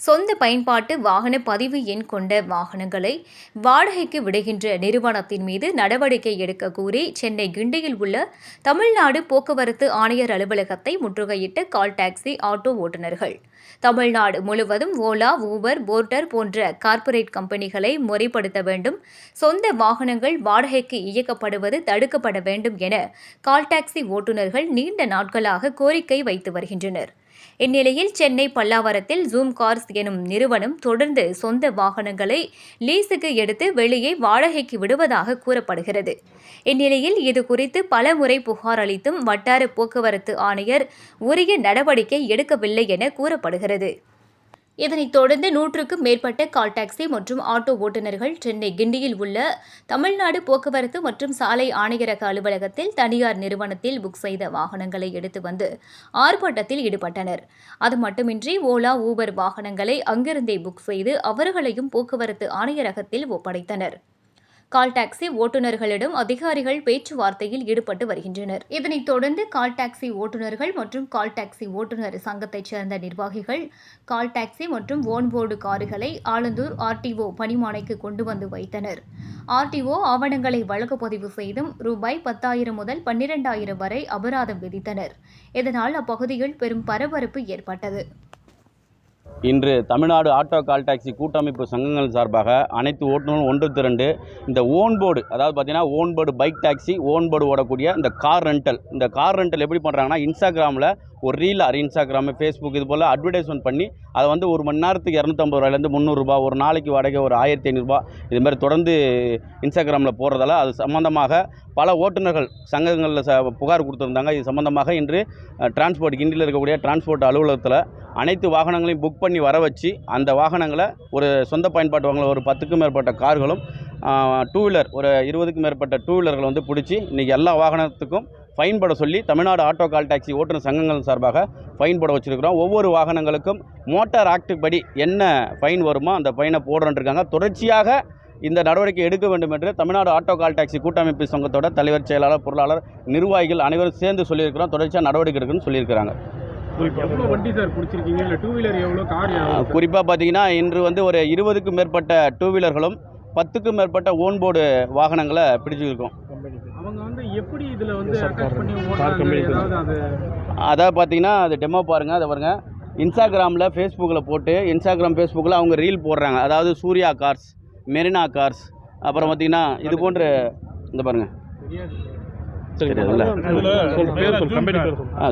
சொந்த பயன்பாட்டு வாகன பதிவு எண் கொண்ட வாகனங்களை வாடகைக்கு விடுகின்ற நிறுவனத்தின் மீது நடவடிக்கை எடுக்க கோரி சென்னை கிண்டியில் உள்ள தமிழ்நாடு போக்குவரத்து ஆணையர் அலுவலகத்தை முற்றுகையிட்ட கால் டாக்ஸி ஆட்டோ ஓட்டுநர்கள். தமிழ்நாடு முழுவதும் ஓலா ஊபர் போர்டர் போன்ற கார்ப்பரேட் கம்பெனிகளை முறைப்படுத்த வேண்டும். சொந்த வாகனங்கள் வாடகைக்கு இயக்கப்படுவது தடுக்கப்பட வேண்டும் என கால் டாக்ஸி ஓட்டுநர்கள் நீண்ட நாட்களாக கோரிக்கை வைத்து வருகின்றனர். இந்நிலையில் சென்னை பல்லாவரத்தில் ஜூம் கார்ஸ் எனும் நிறுவனம் தொடர்ந்து சொந்த வாகனங்களை லீஸுக்கு எடுத்து வெளியே வாடகைக்கு விடுவதாக கூறப்படுகிறது. இந்நிலையில் இது குறித்து பல முறை புகார் அளித்தும் வட்டார போக்குவரத்து ஆணையர் உரிய நடவடிக்கை எடுக்கவில்லை என கூறப்படுகிறது. இதனைத் தொடர்ந்து நூற்றுக்கும் மேற்பட்ட கால் டாக்ஸி மற்றும் ஆட்டோ ஓட்டுநர்கள் சென்னை கிண்டியில் உள்ள தமிழ்நாடு போக்குவரத்து மற்றும் சாலை ஆணையரக அலுவலகத்தில் தனியார் நிறுவனத்தில் புக் செய்த வாகனங்களை எடுத்து வந்து ஆர்ப்பாட்டத்தில் ஈடுபட்டனர். அது மட்டுமின்றி ஓலா ஊபர் வாகனங்களை அங்கிருந்தே புக் செய்து அவர்களையும் போக்குவரத்து ஆணையரகத்தில் ஒப்படைத்தனர். கால் டாக்ஸி ஓட்டுநர்களிடம் அதிகாரிகள் பேச்சுவார்த்தையில் ஈடுபட்டு வருகின்றனர். இதனைத் தொடர்ந்து கால் டாக்ஸி ஓட்டுநர்கள் மற்றும் கால் டாக்ஸி ஓட்டுநர் சங்கத்தைச் சேர்ந்த நிர்வாகிகள் கால் டாக்ஸி மற்றும் ஓன்போர்டு கார்களை ஆலந்தூர் ஆர்டிஓ பணிமானைக்கு கொண்டு வந்து வைத்தனர். ஆர்டிஓ ஆவணங்களை வழக்கு பதிவு செய்தும் ரூபாய் பத்தாயிரம் முதல் பன்னிரண்டாயிரம் வரை அபராதம் விதித்தனர். இதனால் அப்பகுதியில் பெரும் பரபரப்பு ஏற்பட்டது. இன்று தமிழ்நாடு ஆட்டோ கால் டாக்ஸி கூட்டமைப்பு சங்கங்கள் சார்பாக அனைத்து ஓட்டுநர்களும் ஒன்று திரண்டு இந்த ஓன் போர்டு அதாவது பார்த்தீங்கன்னா own board bike taxi own board ஓடக்கூடிய இந்த கார் ரெண்டல் இந்த கார் ரெண்டல் எப்படி பண்ணுறாங்கன்னா இன்ஸ்டாகிராமில் ஒரு ரீல் ஆர் இன்ஸ்டாகிராமு ஃபேஸ்புக் இது போல் அட்வர்டைஸ்மெண்ட் பண்ணி அதை வந்து ஒரு மணி நேரத்துக்கு இரநூத்தம்பது ரூபாயிலேருந்து முந்நூறுரூபா ஒரு நாளைக்கு வாடகை ஒரு ஆயிரத்தி ஐநூறுரூபா இது மாதிரி தொடர்ந்து இன்ஸ்டாகிராமில் போடுறதால அது சம்மந்தமாக பல ஓட்டுநர்கள் சங்கங்களில் ச புகார் கொடுத்துருந்தாங்க. இது சம்மந்தமாக இன்று டிரான்ஸ்போர்ட் கிண்டியில் இருக்கக்கூடிய டிரான்ஸ்போர்ட் அலுவலகத்தில் அனைத்து வாகனங்களையும் புக் பண்ணி வர வச்சு அந்த வாகனங்களை ஒரு சொந்த பயன்பாட்டு வாகனம் ஒரு பத்துக்கும் மேற்பட்ட கார்களும் டூ வீலர் ஒரு இருபதுக்கும் மேற்பட்ட டூ வீலர்கள் வந்து பிடிச்சி இன்றைக்கி எல்லா வாகனத்துக்கும் ஃபைன் பட சொல்லி தமிழ்நாடு ஆட்டோ கால் டாக்ஸி ஓட்டுநர் சங்கங்கள் சார்பாக ஃபைன் போட வச்சுருக்கிறோம். ஒவ்வொரு வாகனங்களுக்கும் மோட்டார் ஆக்ட் படி என்ன ஃபைன் வருமோ அந்த ஃபைனை போடுறோன்னு இருக்காங்க தொடர்ச்சியாக இந்த நடவடிக்கை எடுக்க வேண்டும் என்று தமிழ்நாடு ஆட்டோ கால் டாக்ஸி கூட்டமைப்பு சங்கத்தோட தலைவர் செயலாளர் பொருளாளர் நிர்வாகிகள் அனைவரும் சேர்ந்து சொல்லியிருக்கிறோம். தொடர்ச்சியாக நடவடிக்கை எடுக்கணும்னு சொல்லியிருக்கிறாங்க. குறிப்பாக பார்த்தீங்கன்னா இன்று வந்து ஒரு இருபதுக்கும் மேற்பட்ட டூ வீலர்களும் பத்துக்கும் மேற்பட்ட ஓன் போர்டு வாகனங்களை பிடிச்சிருக்கோம். அவங்க வந்து எப்படி இதில் வந்து அதாவது பார்த்தீங்கன்னா அது டெமோ பாருங்கள் அதை பாருங்க. இன்ஸ்டாகிராமில் ஃபேஸ்புக்கில் போட்டு இன்ஸ்டாகிராம் ஃபேஸ்புக்கில் அவங்க ரீல் போடுறாங்க. அதாவது சூர்யா கார்ஸ் மெரினா கார்ஸ் அப்புறம் பார்த்தீங்கன்னா இது போன்ற இந்த பாருங்கள்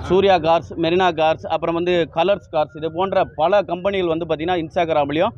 சூர்யா கார்ஸ் மெரினா கார்ஸ் அப்புறம் வந்து கலர்ஸ் கார்ஸ் இது போன்ற பல கம்பெனிகள் வந்து பார்த்திங்கன்னா இன்ஸ்டாகிராம்லேயும்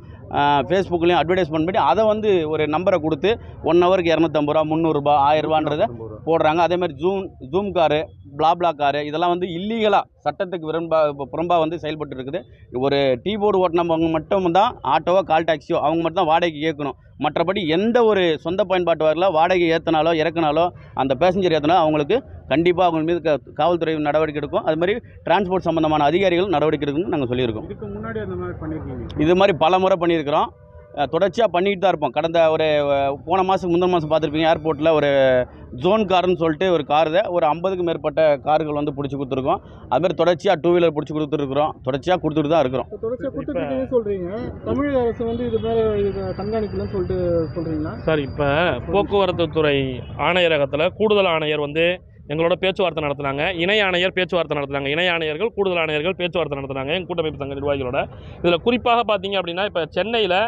ஃபேஸ்புக்லேயும் அட்வர்டைஸ்மெண்ட் பண்ணி அதை வந்து ஒரு நம்பரை கொடுத்து ஒன் ஹவருக்கு இரநூத்தம்பது ரூபா முந்நூறுரூபா ஆயிரரூபான்றதை போடுறாங்க. அதே மாதிரி zoom zoom car blah blah car இதெல்லாம் வந்து இல்லீகலாக சட்டத்துக்கு விரும்பா புறம்பாக வந்து செயல்பட்டு இருக்குது ஒரு டீ போர்டு ஓட்டினவங்க மட்டும் தான் ஆட்டோவோ கால் டாக்ஸியோ அவங்க மட்டும் தான் வாடகைக்கு இயக்கணும் மற்றபடி எந்த ஒரு சொந்த பயன்பாட்டு வரல வாடகை ஏற்றினாலோ இறக்குனாலோ அந்த பேசஞ்சர் ஏற்றினாலோ அவங்களுக்கு கண்டிப்பாக அவங்க மீது க- காவல்துறை நடவடிக்கை எடுக்கும். அது மாதிரி டிரான்ஸ்போர்ட் சம்மந்தமான அதிகாரிகள் நடவடிக்கை எடுக்கணும்னு நாங்கள் சொல்லியிருக்கோம். இதுக்கு முன்னாடி அந்த மாதிரி பண்ணியிருக்கீங்க இது மாதிரி பல முறை பண்ணியிருக்கிறோம். தொடர்ச்சியாக பண்ணிட்டு தான் இருப்போம். கடந்த ஒரு போன மாதம் முந்தின மாதம் பார்த்துருப்பீங்க ஏர்போர்ட்டில் ஒரு ஜோன் கார்னு சொல்லிட்டு ஒரு கார் ஒரு ஐம்பதுக்கும் மேற்பட்ட கார்கள் வந்து பிடிச்சி கொடுத்துருக்கோம். அதுமாதிரி தொடர்ச்சியாக டூ வீலர் பிடிச்சி கொடுத்துருக்குறோம். தொடர்ச்சியாக கொடுத்துட்டு தான் இருக்கிறோம். தொடர்ச்சியாக சொல்கிறீங்க தமிழக அரசு வந்து இது மேலே இது கண்காணிக்கலன்னு சொல்லிட்டு சொல்கிறீங்களா சார் இப்போ போக்குவரத்து துறை ஆணையரகத்தில் கூடுதல் ஆணையர் வந்து எங்களோட பேச்சுவார்த்தை நடத்துனாங்க. இணை ஆணையர் பேச்சுவார்த்தை நடத்துனாங்க. இணை ஆணையர்கள் கூடுதல் ஆணையர்கள் பேச்சுவார்த்தை நடத்துனாங்க. எங்கள் கூட்டமைப்பு சங்க நிர்வாகிகளோட. இதில் குறிப்பாக பார்த்தீங்க அப்படின்னா இப்போ சென்னையில்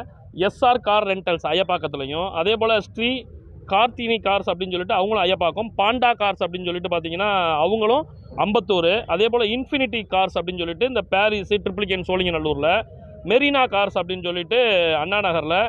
எஸ்ஆர் கார் ரெண்டல்ஸ் ஐயப்பாக்கத்துலையும் அதே போல் ஸ்ரீ கார்த்தினி கார்ஸ் அப்படின்னு சொல்லிட்டு அவங்களும் ஐயப்பாக்கம் பாண்டா கார்ஸ் அப்படின்னு சொல்லிட்டு பார்த்தீங்கன்னா அவங்களும் அம்பத்தூர் அதே போல் இன்ஃபினிட்டி கார்ஸ் அப்படின்னு சொல்லிட்டு இந்த பாரிஸ் ட்ரிப்ளிகேன் சோழிங்கநல்லூரில் மெரினா கார்ஸ் அப்படின்னு சொல்லிட்டு அண்ணா நகரில்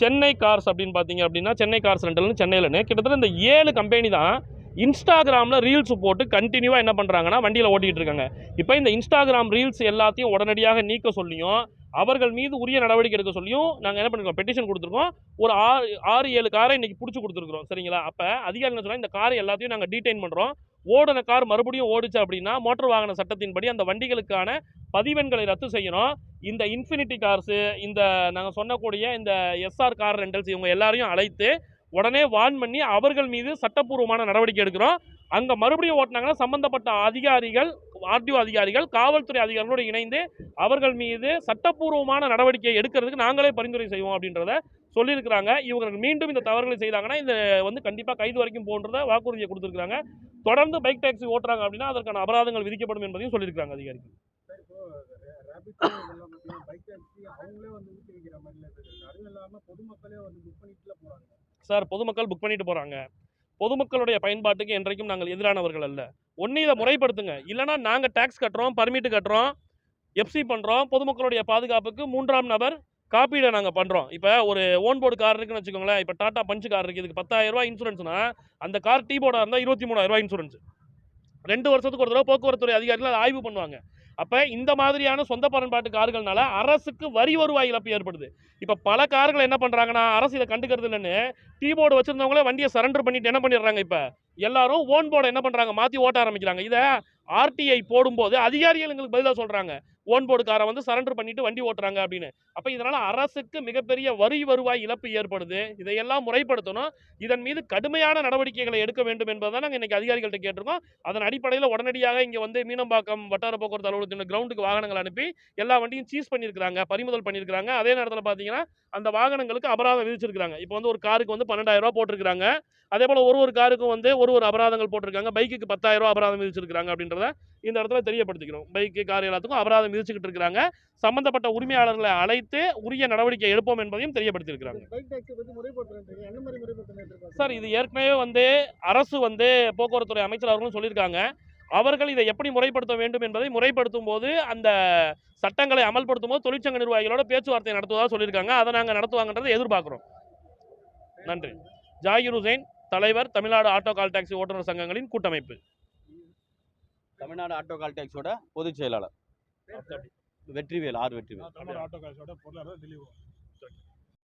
சென்னை கார்ஸ் அப்படின்னு பார்த்தீங்க அப்படின்னா சென்னை கார்ஸ் ரெண்டல்னு சென்னையில் கிட்டத்தட்ட இந்த ஏழு கம்பெனி தான் இன்ஸ்டாகிராமில் ரீல்ஸ் போட்டு கண்டினியூவாக என்ன பண்ணுறாங்கன்னா வண்டியில் ஓட்டிகிட்டு இருக்காங்க. இப்போ இந்த இன்ஸ்டாகிராம் ரீல்ஸ் எல்லாத்தையும் உடனடியாக நீக்க சொல்லியும் அவர்கள் மீது உரிய நடவடிக்கை எடுக்க சொல்லியும் நாங்கள் என்ன பண்ணிருக்கோம் பெட்டிஷன் கொடுத்துருக்கோம். ஒரு ஆறு ஆறு ஏழு காரை இன்னைக்கு பிடிச்சி கொடுத்துருக்குறோம் சரிங்களா? அப்போ அதிகாரிகள் சொன்னால் இந்த காரை எல்லாத்தையும் நாங்கள் டீடைன் பண்ணுறோம் ஓடின கார் மறுபடியும் ஓடிச்சு அப்படின்னா மோட்டார் வாகன சட்டத்தின்படி அந்த வண்டிகளுக்கான பதிவெண்களை ரத்து செய்யணும். இந்த இன்ஃபினிட்டி கார்ஸு இந்த நாங்கள் சொன்னக்கூடிய இந்த எஸ்ஆர் கார் ரெண்டல்ஸ் இவங்க எல்லாரையும் அழைத்து உடனே வார்ன் பண்ணி அவர்கள் மீது சட்டப்பூர்வமான நடவடிக்கை எடுக்கிறோம். அங்கே மறுபடியும் ஓட்டினாங்கன்னா சம்மந்தப்பட்ட அதிகாரிகள் ஆர்டிஓ அதிகாரிகள் காவல்துறை அதிகாரிகளோடு இணைந்து அவர்கள் மீது சட்டப்பூர்வமான நடவடிக்கை எடுக்கிறதுக்கு நாங்களே பரிந்துரை செய்வோம் அப்படின்றத சொல்லியிருக்கிறாங்க. இவங்களுக்கு மீண்டும் இந்த தவறுகளை செய்தாங்கன்னா இந்த வந்து கண்டிப்பாக கைது வரைக்கும் போன்றத வாக்குறுதியை கொடுத்துருக்காங்க தொடர்ந்து பைக் டாக்ஸி ஓட்டுறாங்க அப்படின்னா அதற்கான அபராதங்கள் விதிக்கப்படும் என்பதையும் சொல்லியிருக்காங்க அதிகாரிகள். சார் பொதுமக்கள் புக் பண்ணிட்டு போகிறாங்க பொதுமக்களுடைய பயன்பாட்டுக்கு என்றைக்கும் நாங்கள் எதிரானவர்கள் அல்ல. ஒன்று இதை முறைப்படுத்துங்க. இல்லைனா நாங்கள் டேக்ஸ் கட்டுறோம் பர்மிட்டு கட்டுறோம் எஃப்சி பண்ணுறோம் பொதுமக்களுடைய பாதுகாப்புக்கு மூன்றாம் நபர் காப்பீடை நாங்கள் பண்ணுறோம் இப்போ ஒரு ஓன் போர்டு கார் இருக்குன்னு வச்சுக்கோங்களேன். இப்போ டாட்டா பஞ்சு கார் இருக்குது இதுக்கு பத்தாயிரம் ரூபாய் இன்சூரன்ஸ்னா அந்த கார் டீ போர்டாக இருந்தால் இருபத்தி மூணாயிரம் இன்சூரன்ஸ் ரெண்டு வருஷத்துக்கு ஒரு தடவை போக்குவரத்துறை அதிகாரிகள் அதை ஆய்வு பண்ணுவாங்க. அப்போ இந்த மாதிரியான சொந்த பயன்பாட்டு கார்கள்னால அரசுக்கு வரி வருவாய் இழப்பு ஏற்படுது. இப்போ பல கார்கள் என்ன பண்ணுறாங்கன்னா அரசு இதை கண்டுக்கிறது இல்லைன்னு டீ போர்டு வச்சுருந்தவங்களே வண்டியை சரண்டர் பண்ணிட்டு என்ன பண்ணிடுறாங்க இப்போ? எல்லாரும் ஓன் போர்டை என்ன பண்ணுறாங்க மாற்றி ஓட்ட ஆரம்பிக்கிறாங்க. இதை ஆர்டிஐ போடும்போது அதிகாரிகள் எங்களுக்கு பதிலாக சொல்கிறாங்க ஓன் போர்டு காரை வந்து சரண்டர் பண்ணிட்டு வண்டி ஓட்டுறாங்க அப்படின்னு. அப்போ இதனால் அரசுக்கு மிகப்பெரிய வரி வருவாய் இழப்பு ஏற்படுது. இதையெல்லாம் முறைப்படுத்தணும். இதன் மீது கடுமையான நடவடிக்கைகளை எடுக்க வேண்டும் என்பதை நாங்கள் இன்றைக்கி அதிகாரிகள்ட்ட கேட்டிருக்கோம். அதன் அடிப்படையில் உடனடியாக இங்கே வந்து மீனம்பாக்கம் வட்டார போக்குவரத்து அலுவலகத்தின் கிரவுண்டுக்கு வாகனங்கள் அனுப்பி எல்லா வண்டியும் சீஸ் பண்ணியிருக்கிறாங்க பறிமுதல் பண்ணியிருக்காங்க அதே நேரத்தில் பார்த்தீங்கன்னா அந்த வாகனங்களுக்கு அபராதம் விதிச்சிருக்கிறாங்க. இப்போ வந்து ஒரு காருக்கு வந்து பன்னெண்டாயிரரூபா போட்டிருக்கிறாங்க. போட்டிருக்காங்க அதே போல் ஒரு ஒரு காருக்கும் வந்து ஒரு ஒரு அபராதங்கள் போட்டிருக்காங்க. பைக்குக்கு பத்தாயிரரூபா அபராதம் விதிச்சிருக்காங்க அப்படின்றத இந்த இடத்துல தெரியப்படுத்திக்கிறோம் பைக்கு கார் எல்லாத்துக்கும் அபராதம் விதிச்சுக்கிட்டு இருக்காங்க சம்பந்தப்பட்ட உரிமையாளர்களை அழைத்து உரிய நடவடிக்கை எடுப்போம் என்பதையும் தெரியப்படுத்தியிருக்கிறாங்க. சார் இது ஏற்கனவே வந்து அரசு வந்து போக்குவரத்துறை அமைச்சர் அவர்களும் சொல்லியிருக்காங்க. அவர்கள் இதை எப்படி முறைப்படுத்த வேண்டும் என்பதை முறைப்படுத்தும் போது அந்த சட்டங்களை அமல்படுத்தும் போது தொழிற்சங்க நிர்வாகிகளோட பேச்சுவார்த்தை நடத்துவதாக சொல்லியிருக்காங்க. அதை நாங்கள் நடத்துவாங்கன்றதை எதிர்பார்க்குறோம். நன்றி. ஜாகிர் ஹுசைன் தலைவர் தமிழ்நாடு ஆட்டோ கால் டாக்ஸி ஓட்டுநர் சங்கங்களின் கூட்டமைப்பு. தமிழ்நாடு ஆட்டோ கால் டாக்ஸியோட பொதுச் செயலாளர். வெற்றிவேல் ஆர் வெற்றிவேல். தமிழ் ஆட்டோ காசோட பொருளாதார தெளிவு